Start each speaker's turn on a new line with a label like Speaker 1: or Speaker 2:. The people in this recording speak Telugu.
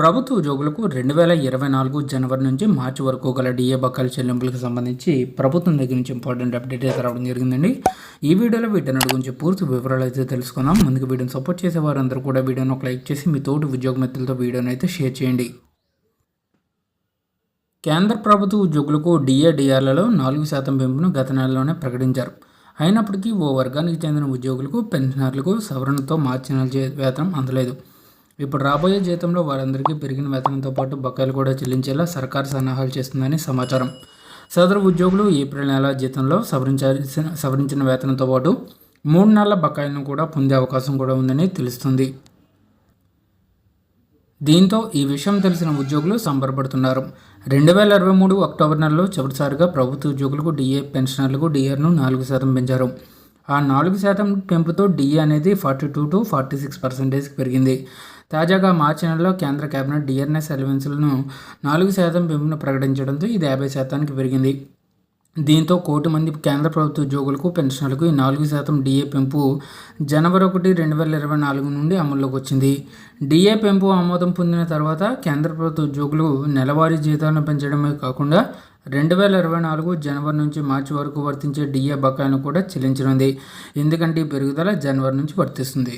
Speaker 1: ప్రభుత్వ ఉద్యోగులకు రెండు వేల ఇరవై నాలుగు జనవరి నుంచి మార్చి వరకు గల డిఏ బకాయిల చెల్లింపులకు సంబంధించి ప్రభుత్వం దగ్గర నుంచి ఇంపార్టెంట్ అప్డేట్ అయితే రావడం జరిగిందండి. ఈ వీడియోలో వీటన్నిటి గురించి పూర్తి వివరాలు అయితే తెలుసుకుందాం. ముందుకు వీడియోని సపోర్ట్ చేసే వారందరూ కూడా వీడియోని ఒక లైక్ చేసి మీ తోటి ఉద్యోగ మిత్రులతో వీడియోని అయితే షేర్ చేయండి. కేంద్ర ప్రభుత్వ ఉద్యోగులకు డిఏ డిఆర్లలో నాలుగు శాతం పెంపును గత నెలలోనే ప్రకటించారు. అయినప్పటికీ ఓ వర్గానికి చెందిన ఉద్యోగులకు పెన్షనర్లకు సవరణతో మార్చి వేతనం అందలేదు. ఇప్పుడు రాబోయే జీతంలో వారందరికీ పెరిగిన వేతనంతో పాటు బకాయిలు కూడా చెల్లించేలా సర్కారు సన్నాహాలు చేస్తుందని సమాచారం. సదరు ఉద్యోగులు ఏప్రిల్ నెల జీతంలో సవరించాల్సిన సవరించిన వేతనంతో పాటు మూడు నెలల బకాయిలను కూడా పొందే అవకాశం కూడా ఉందని తెలుస్తుంది. దీంతో ఈ విషయం తెలిసిన ఉద్యోగులు సంబరపడుతున్నారు. రెండు వేల ఇరవై మూడు అక్టోబర్ నెలలో చివరిసారిగా ప్రభుత్వ ఉద్యోగులకు డిఏ పెన్షనర్లకు డిఏను నాలుగు శాతం పెంచారు. ఆ నాలుగు శాతం పెంపుతో డిఏ అనేది forty two to forty six పర్సెంటేజ్కి పెరిగింది. తాజాగా మార్చి నెలలో కేంద్ర కేబినెట్ డిఆర్ఎస్ అలవెన్స్లను నాలుగు శాతం పెంపును ప్రకటించడంతో ఇది యాభై శాతానికి పెరిగింది. దీంతో కోటి మంది కేంద్ర ప్రభుత్వ ఉద్యోగులకు పెన్షన్లకు ఈ నాలుగు శాతం డిఏ పెంపు జనవరి ఒకటి రెండు వేల ఇరవై నాలుగు నుండి అమల్లోకి వచ్చింది. డిఏ పెంపు ఆమోదం పొందిన తర్వాత కేంద్ర ప్రభుత్వ ఉద్యోగులు నెలవారీ జీతాలను పెంచడమే కాకుండా రెండు వేల ఇరవై నాలుగు జనవరి నుంచి మార్చి వరకు వర్తించే డిఏ బకాయిలను కూడా చెల్లించనుంది. ఎందుకంటే ఈ పెరుగుదల జనవరి నుంచి వర్తిస్తుంది.